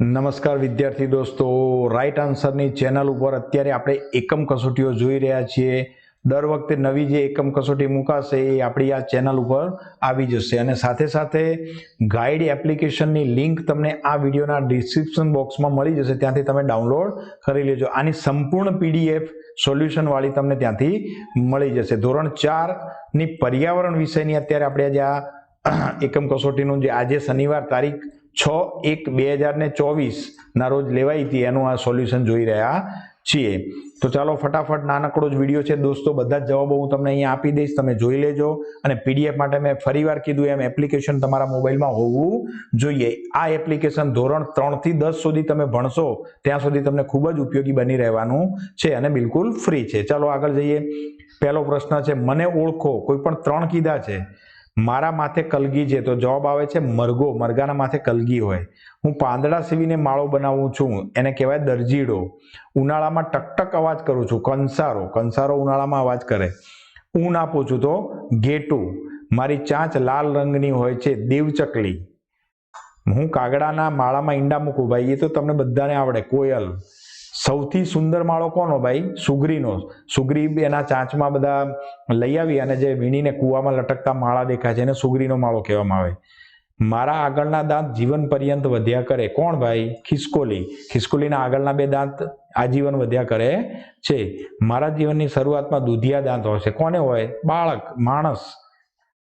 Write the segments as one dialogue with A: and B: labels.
A: નમસ્કાર વિદ્યાર્થી દોસ્તો. રાઈટ આન્સરની ચેનલ ઉપર અત્યારે આપણે એકમ કસોટીઓ જોઈ રહ્યા છીએ. દર વખતે નવી જે એકમ કસોટી મુકાશે એ આપણી આ ચેનલ ઉપર આવી જશે. અને સાથે સાથે ગાઈડ એપ્લિકેશનની લિંક તમને આ વિડીયોના ડિસ્ક્રિપ્શન બોક્સમાં મળી જશે. ત્યાંથી તમે ડાઉનલોડ કરી લેજો. આની સંપૂર્ણ પીડીએફ સોલ્યુશનવાળી તમને ત્યાંથી મળી જશે. ધોરણ ચારની પર્યાવરણ વિષયની અત્યારે આપણે આજે આ એકમ કસોટીનું જે આજે શનિવાર તારીખ છ એક બે હજાર ને ચોવીસના રોજ લેવાઈ હતી. એનું આ સોલ્યુશન જોઈ રહ્યા છીએ. તો ચાલો ફટાફટ નાનકડો જ વીડિયો છે. દોસ્તો, બધા જ જવાબો હું તમને અહીંયા આપી દઈશ. તમે જોઈ લેજો. અને પીડીએફ માટે મેં ફરીવાર કીધું એમ, એપ્લિકેશન તમારા મોબાઈલમાં હોવું જોઈએ. આ એપ્લિકેશન ધોરણ ત્રણથી દસ સુધી તમે ભણશો, ત્યાં સુધી તમને ખૂબ જ ઉપયોગી બની રહેવાનું છે અને બિલકુલ ફ્રી છે. ચાલો આગળ જઈએ. પહેલો પ્રશ્ન છે, મને ઓળખો. કોઈ પણ ત્રણ કીધા છે. મારા માથે કલગી છે. તો જવાબ આવે છે મરઘો. મરઘાના માથે કલગી હોય. હું પાંદડા સીવીને માળો બનાવું છું. એને કહેવાય દરજીડો. ઉનાળામાં ટકટક અવાજ કરું છું. કંસારો. કંસારો ઉનાળામાં અવાજ કરે. ઊન આપું છું તો ઘેટું. મારી ચાંચ લાલ રંગની હોય છે. દેવચકલી. હું કાગડાના માળામાં ઈંડા મૂકું. ભાઈ, એ તો તમને બધાને આવડે. કોયલ. સૌથી સુંદર માળો કોનો ભાઈ? સુગરીનો. સુગરી એના ચાંચમાં બધા લઈ આવી અને જે વીણીને કૂવામાં લટકતા માળા દેખાય છે એને સુગરીનો માળો કહેવામાં આવે. મારા આગળના દાંત જીવન પર્યંત વધ્યા કરે. કોણ ભાઈ? ખિસકોલી. ખિસકોલીના આગળના બે દાંત આજીવન વધ્યા કરે છે. મારા જીવનની શરૂઆતમાં દૂધિયા દાંત હોય છે. કોને હોય? બાળક, માણસ.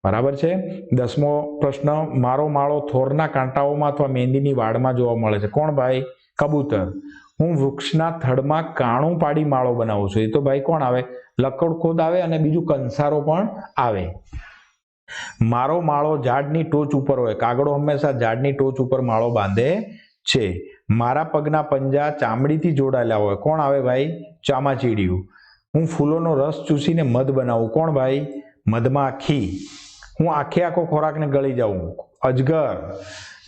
A: બરાબર છે? દસમો પ્રશ્ન, મારો માળો થોરના કાંટાઓમાં અથવા મહેંદીની વાડમાં જોવા મળે છે. કોણ ભાઈ? કબૂતર. હું વૃક્ષના થડમાં કાણું પાડી માળો બનાવું છું. એ તો ભાઈ કોણ આવે? લકડ ખોદ આવે અને બીજું કંસારો પણ આવે. મારો માળો ઝાડની ટોચ ઉપર હોય. કાગડો હંમેશા ઝાડની ટોચ ઉપર માળો બાંધે છે. મારા પગના પંજા ચામડીથી જોડાયેલા હોય. કોણ આવે ભાઈ? ચામાચીડિયું. હું ફૂલોનો રસ ચૂસીને મધ બનાવું. કોણ ભાઈ? મધમાખી હું આખે આખો ખોરાકને ગળી જાઉં. અજગર.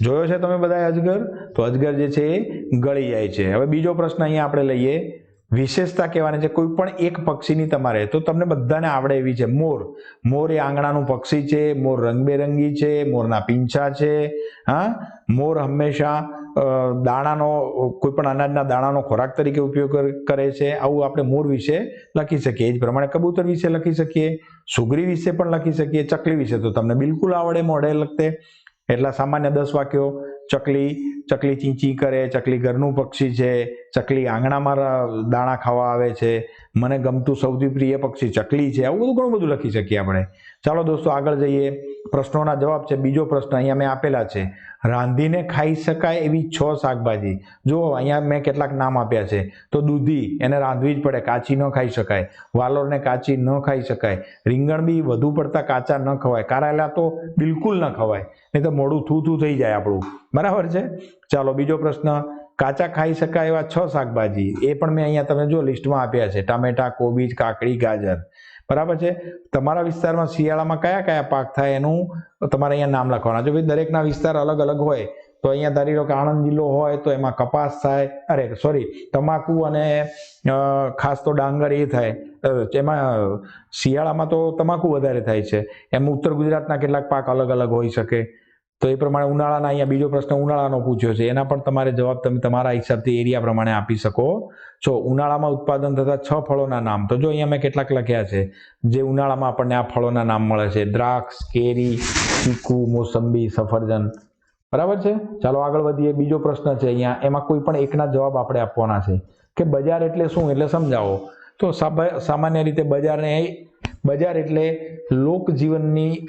A: જોયો છે તમે બધા અજગર? તો અજગર જે છે એ ગળી જાય છે. હવે બીજો પ્રશ્ન અહીંયા આપણે લઈએ. વિશેષતા કહેવાની છે, કોઈ પણ એક પક્ષીની તમારે, તો તમને બધાને આવડે એવી છે. મોર. મોર એ આંગણાનું પક્ષી છે, મોર રંગબેરંગી છે, મોરના પીંછા છે, હા? મોર હંમેશા દાણાનો, કોઈ પણ અનાજના દાણાનો ખોરાક તરીકે ઉપયોગ કર- છે. આવું આપણે મોર વિશે લખી શકીએ. એ જ પ્રમાણે કબૂતર વિશે લખી શકીએ. સુગરી વિશે પણ લખી શકીએ. ચકલી વિશે તો તમને બિલકુલ આવડે મોઢે લખતે. એટલા સામાન્ય દસ વાક્યો. ચકલી ચકલી ચીંચી કરે, ચકલી ઘરનું પક્ષી છે, ચકલી આંગણામાં દાણા ખાવા આવે છે. મને ગમતું સૌથી પ્રિય પક્ષી ચકલી છે. આવું બધું ઘણું બધું લખી શકીએ આપણે. ચાલો દોસ્તો આગળ જઈએ. પ્રશ્નોના જવાબ છે, બીજો પ્રશ્ન અહીંયા મેં આપેલા છે. રાંધીને ખાઈ શકાય એવી છ શાકભાજી. જો અહીંયા મેં કેટલાક નામ આપ્યા છે. તો દૂધી, એને રાંધવી જ પડે, કાચી ન ખાઈ શકાય. વાલોરને કાચી ન ખાઈ શકાય. રીંગણ બી વધુ પડતા કાચા ન ખવાય. કારેલા તો બિલકુલ ન ખવાય. નહીં તો મોડું થૂ થૂ થઈ જાય આપણું. બરાબર છે? ચાલો, બીજો પ્રશ્ન. કાચા ખાઈ શકાય એવા છ શાકભાજી. એ પણ મેં અહીંયા તમે જો લિસ્ટમાં આપ્યા છે. ટામેટા, કોબીજ, કાકડી, ગાજર. બરાબર છે? તમારા વિસ્તારમાં શિયાળામાં કયા કયા પાક થાય એનું તમારે અહીંયા નામ લખવાના. જો ભાઈ દરેકના વિસ્તાર અલગ અલગ હોય, તો અહીંયા ધારી લો કે આણંદ જિલ્લો હોય, તો એમાં કપાસ થાય, અરે સોરી તમાકુ અને ખાસ તો ડાંગર એ થાય. એમાં શિયાળામાં તો તમાકુ વધારે થાય છે. એમ ઉત્તર ગુજરાતના કેટલાક પાક અલગ અલગ હોઈ શકે. તો એ પ્રમાણે ઉનાળાના અહીંયા બીજો પ્રશ્ન ઉનાળાનો પૂછ્યો છે. એના પણ તમારે જવાબ તમે તમારા હિસાબથી એરિયા પ્રમાણે આપી શકો. છો ઉનાળામાં ઉત્પાદન થતા છ ફળોના નામ, તો જો અહીંયા મેં કેટલાક લખ્યા છે, જે ઉનાળામાં આપણને આ ફળોના નામ મળે છે. દ્રાક્ષ, કેરી, ચીકુ, મોસંબી, સફરજન. બરાબર છે? ચાલો આગળ વધીએ. બીજો પ્રશ્ન છે અહીંયા. એમાં કોઈ પણ એકના જવાબ આપણે આપવાના છે. કે બજાર એટલે શું? એટલે સમજાવો. તો સામાન્ય રીતે બજારને બજાર એટલે લોક જીવનની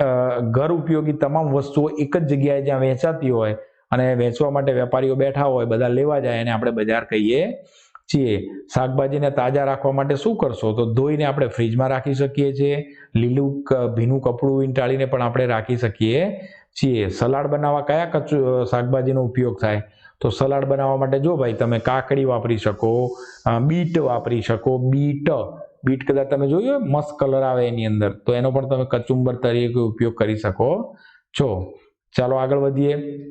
A: ઘર ઉપયોગી તમામ વસ્તુઓ એક જ જગ્યાએ જ્યાં વેચાતી હોય અને વેચવા માટે વેપારીઓ બેઠા હોય, બધા લેવા જાય એને આપણે બજાર કહીએ છીએ. શાકભાજીને તાજા રાખવા માટે શું કરશો? તો ધોઈને આપણે ફ્રીજમાં રાખી શકીએ છીએ, લીલું ભીનું કપડું વીંટાળીને પણ આપણે રાખી શકીએ છીએ. સલાડ બનાવવા કયા કચું શાકભાજીનો ઉપયોગ થાય? તો સલાડ બનાવવા માટે જો ભાઈ તમે કાકડી વાપરી શકો બીટ વાપરી શકો, બીટ બીટ કદાચ તમે જોયું હોય, મસ્ત કલર આવે એની અંદર. તો એનો પણ તમે કચુંબર તરીકે ઉપયોગ કરી શકો છો. ચાલો આગળ વધીએ.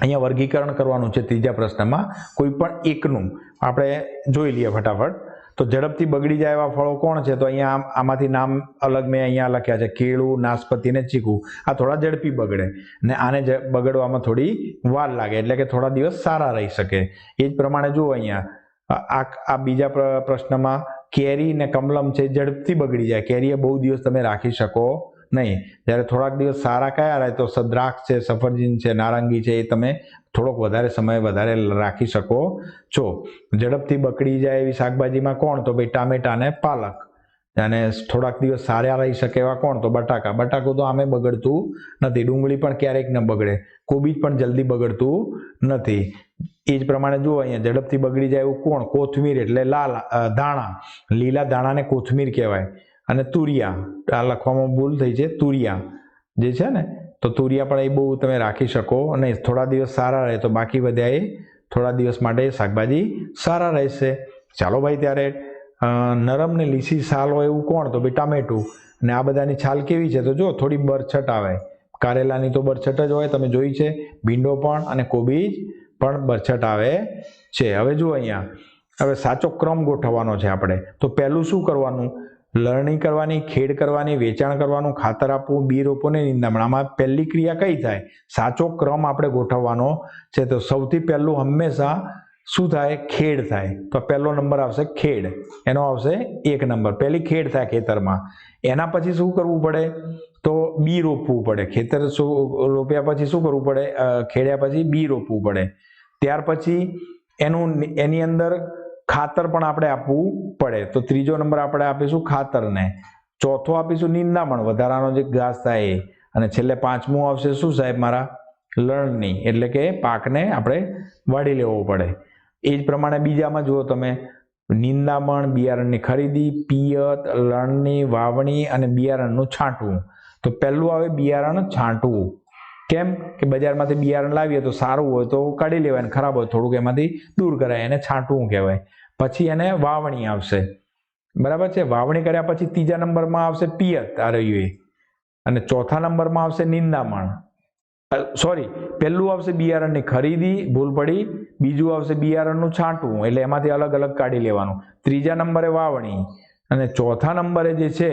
A: અહીંયા વર્ગીકરણ કરવાનું છે ત્રીજા પ્રશ્નમાં. કોઈ પણ એકનું. આપણે જોઈ લઈએ ફટાફટ. તો ઝડપથી બગડી જાય એવા ફળો કોણ છે? તો અહીંયા આમ- આમાંથી નામ અલગ મેં અહીંયા લખ્યા છે. કેળું નાશપતિ ને ચીકુ. આ થોડા ઝડપી બગડે. ને આને બગડવામાં થોડી વાર લાગે. એટલે કે થોડા દિવસ સારા રહી શકે. એ જ પ્રમાણે જુઓ અહીંયા. આ આ- બીજા પ્ર- પ્રશ્નમાં કેરી ને કમલમ છે ઝડપથી બગડી જાય. કેરી એ બહુ દિવસ તમે રાખી શકો નહીં. જ્યારે થોડાક દિવસ સારા કયા રહે તો સદ્રાક્ષ દ્રાક્ષ છે, સફરજન છે, નારંગી છે એ તમે થોડોક વધારે સમય વધારે રાખી શકો છો. ઝડપથી બગડી જાય એવી શાકભાજીમાં કોણ? તો ભાઈ ટામેટા ને પાલક. અને થોડાક દિવસ સારા રહી શકે એવા કોણ? તો બટાકા. બટાકું તો આમે બગડતું નથી. ડુંગળી પણ ક્યારેક ન બગડે. કોબીજ પણ જલ્દી બગડતું નથી. એ જ પ્રમાણે જુઓ અહીંયા ઝડપથી બગડી જાય એવું કોણ? કોથમીર એટલે લાલ દાણા. લીલા ધાણાને કોથમીર કહેવાય. અને તુરિયા. આ લખવામાં ભૂલ થઈ છે. તુરિયા. જે છે ને, તો તુરિયા પણ એ બહુ તમે રાખી શકો અને થોડા દિવસ સારા રહે તો બાકી બધા એ થોડા દિવસ માટે શાકભાજી સારા રહેશે. ચાલો ભાઈ ત્યારે નરમ ને લીસી છાલ હોય એવું કોણ? તો ભાઈ ટામેટું. અને આ બધાની છાલ કેવી છે? તો જો, થોડી બરછટ આવે. કારેલાની તો બરછટ જ હોય, તમે જોઈ છે. ભીંડો પણ અને કોબીજ પણ બરછટ આવે છે. હવે જુઓ અહીંયા. હવે સાચો ક્રમ ગોઠવવાનો છે આપણે. તો પહેલું શું કરવાનું? લણણી કરવાની, ખેડ કરવાની, વેચાણ કરવાનું, ખાતર આપવું, બી રોપવું ને નિંદામણ આમાં પહેલી ક્રિયા કઈ થાય? સાચો ક્રમ આપણે ગોઠવવાનો છે. તો સૌથી પહેલું હંમેશા શું થાય? ખેડ થાય. તો પહેલો નંબર આવશે ખેડ. એનો આવશે એક નંબર. પહેલી ખેડ થાય ખેતરમાં. એના પછી શું કરવું પડે? તો બી રોપવું પડે. ખેતર શું રોપ્યા પછી શું કરવું પડે? ખેડ્યા પછી બી રોપવું પડે. ત્યાર પછી એનું એની અંદર ખાતર પણ આપણે આપવું પડે. તો ત્રીજો નંબર આપણે આપીશું ખાતરને. ચોથો આપીશું નિંદામણ. વધારાનો જે ઘાસ થાય એ. અને છેલ્લે પાંચમું આવશે શું સાહેબ મારા? લણણી. એટલે કે પાકને આપણે વાળી લેવો પડે. એ જ પ્રમાણે બીજામાં જુઓ તમે. નિંદામણ, બિયારણની ખરીદી, પિયત, લણણી, વાવણી અને બિયારણનું છાંટવું. તો પહેલું આવે બિયારણ છાંટવું. કેમ? કે બજારમાંથી બિયારણ લાવીએ તો સારું હોય તો કાઢી લેવાય અને ખરાબ હોય થોડુંક એમાંથી દૂર કરાય, એને છાંટવું કહેવાય. પછી એને વાવણી આવશે. બરાબર છે? વાવણી કર્યા પછી ત્રીજા નંબરમાં આવશે પિયત આ રહ્યું એ અને ચોથા નંબરમાં આવશે નિંદામણ. સોરી પહેલું આવશે બિયારણની ખરીદી, ભૂલ પડી. બીજું આવશે બિયારણનું છાંટવું, એટલે એમાંથી અલગ અલગ કાઢી લેવાનું. ત્રીજા નંબરે વાવણી. અને ચોથા નંબરે જે છે,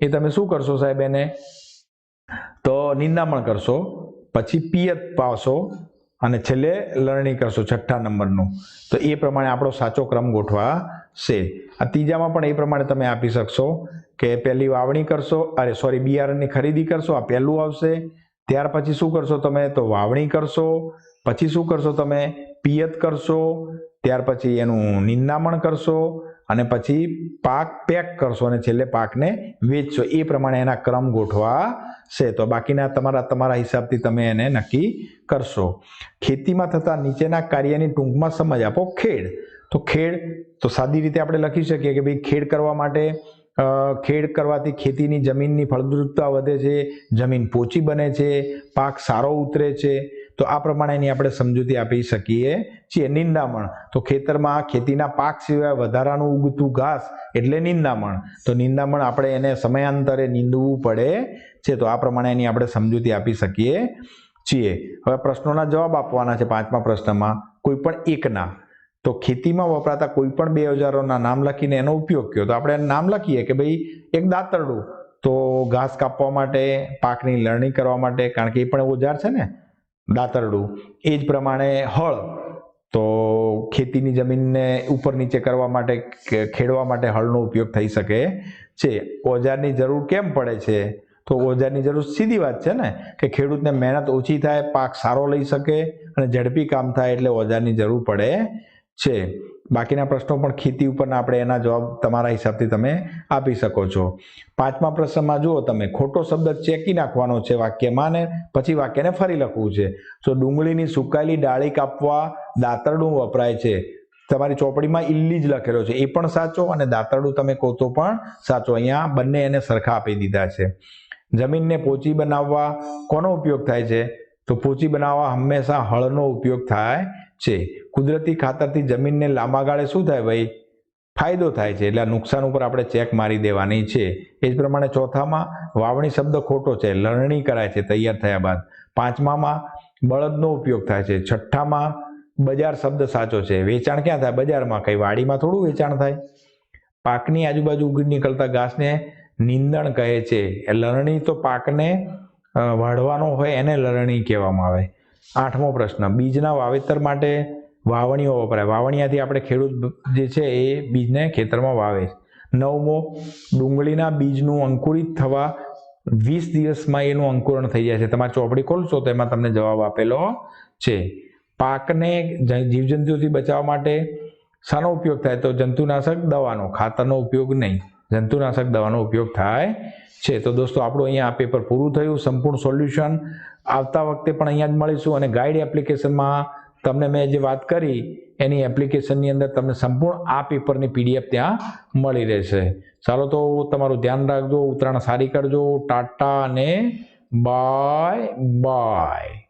A: એ તમે શું કરશો સાહેબ એને? તો નિંદામણ કરશો. પછી પિયત પાવશો અને છેલ્લે લણણી કરશો છઠ્ઠા નંબરનું. તો એ પ્રમાણે આપણો સાચો ક્રમ ગોઠવા છે. આ ત્રીજામાં પણ એ પ્રમાણે તમે આપી શકશો કે પહેલી વાવણી કરશો, અરે સોરી બિયારણની ખરીદી કરશો, આ પહેલું આવશે. ત્યાર પછી શું કરશો તમે? તો વાવણી કરશો. પછી શું કરશો તમે? પિયત કરશો. ત્યાર પછી એનું નિંદામણ કરશો. અને પછી પાક પેક કરશો અને છેલ્લે પાકને વેચશો. એ પ્રમાણે એના ક્રમ ગોઠવા છે. તો બાકીના તમારા તમારા હિસાબથી તમે એને નક્કી કરશો. ખેતીમાં થતા નીચેના કાર્યની ટૂંકમાં સમજ આપો ખેડ. તો ખેડ, તો સાદી રીતે આપણે લખી શકીએ કે ભાઈ ખેડ કરવા માટે ખેડ કરવાથી ખેતીની જમીનની ફળદ્રુપતા વધે છે, જમીન પોચી બને છે, પાક સારો ઉતરે છે. તો આ પ્રમાણેની આપણે સમજૂતી આપી શકીએ છીએ નિંદામણ. તો ખેતરમાં ખેતીના પાક સિવાય વધારાનું ઉગતું ઘાસ એટલે નિંદામણ. તો નિંદામણ આપણે એને સમયાંતરે નીંદવું પડે છે. તો આ પ્રમાણેની આપણે સમજૂતી આપી શકીએ છીએ. હવે પ્રશ્નોના જવાબ આપવાના છે પાંચમા પ્રશ્નમાં. કોઈ પણ એકના. તો ખેતીમાં વપરાતા કોઈ પણ બે ઓજારોના નામ લખીને એનો ઉપયોગ કયો? તો આપણે નામ લખીએ કે ભાઈ એક દાંતરડું. તો ઘાસ કાપવા માટે, પાકની લણણી કરવા માટે, કારણ કે એ પણ ઓજાર છે ને? દાતરડું. એ જ પ્રમાણે હળ. તો ખેતીની જમીનને ઉપર નીચે કરવા માટે ખેડવા માટે હળનો ઉપયોગ થઈ શકે છે. ઓજારની જરૂર કેમ પડે છે? તો ઓજારની જરૂર સીધી વાત છે ને, કે ખેડૂતને મહેનત ઓછી થાય, પાક સારો લઈ શકે અને ઝડપી કામ થાય એટલે ઓજારની જરૂર પડે છે. બાકીના પ્રશ્નો પણ ખેતી ઉપરના આપણે એના જવાબ તમારા હિસાબથી તમે આપી શકો છો. પાંચમા પ્રશ્નમાં જુઓ તમે, ખોટો શબ્દ ચેકી નાખવાનો છે વાક્યમાં ને પછી વાક્યને ફરી લખવું છે. તો ડુંગળીની સુકાયેલી ડાળી કાપવા દાંતરડું વપરાય છે, તમારી ચોપડીમાં ઇલ્લી જ લખેલો છે, એ પણ સાચો અને દાંતરડું તમે કહો તો પણ સાચો. અહીંયા બંને એને સરખા આપી દીધા છે. જમીનને પોચી બનાવવા કોનો ઉપયોગ થાય છે? તો પોચી બનાવવા હંમેશા હળનો ઉપયોગ થાય છે. કુદરતી ખાતરથી જમીનને લાંબા ગાળે શું થાય ભાઈ? ફાયદો થાય છે. એટલે આ નુકસાન ઉપર આપણે ચેક મારી દેવાની છે. એ જ પ્રમાણે ચોથામાં વાવણી શબ્દ ખોટો છે. લણણી કરાય છે. તૈયાર થયા બાદ. પાંચમામાં બળદનો ઉપયોગ થાય છે. છઠ્ઠામાં બજાર શબ્દ સાચો છે. વેચાણ ક્યાં થાય? બજારમાં. કઈ વાડીમાં થોડું વેચાણ થાય. પાકની આજુબાજુ ઉગી નીકળતા ઘાસને નિંદણ કહે છે. એ લણણી તો પાકને વાઢવાનો હોય એને લણણી કહેવામાં આવે. આઠમો પ્રશ્ન. બીજના વાવેતર માટે વાવણીઓ વપરાય. વાવણીયાથી આપણે ખેડૂત જે છે એ બીજને ખેતરમાં વાવે છે. નવમો, ડુંગળીના બીજનું અંકુરિત થવા વીસ દિવસમાં એનું અંકુરણ થઈ જાય છે. તમારે ચોપડી ખોલશો તો એમાં તમને જવાબ આપેલો છે. પાકને જીવજંતુઓથી બચાવવા માટે શાનો ઉપયોગ થાય તો જંતુનાશક દવાનો, ખાતરનો ઉપયોગ નહીં. જંતુનાશક દવાનો ઉપયોગ થાય છે. તો દોસ્તો, આપણું અહીંયા આ પેપર પૂરું થયું. સંપૂર્ણ સોલ્યુશન આવતા વખતે પણ અહીંયા જ મળીશું અને ગાઈડ એપ્લિકેશનમાં તમને મેં જે વાત કરી, એની એપ્લિકેશનની અંદર તમને સંપૂર્ણ આ પેપરની પીડીએફ ત્યાં મળી રહેશે. ચાલો તો તમારું ધ્યાન રાખજો ઉત્તરાયણ સારી કરજો. ટાટા અને બાય બાય.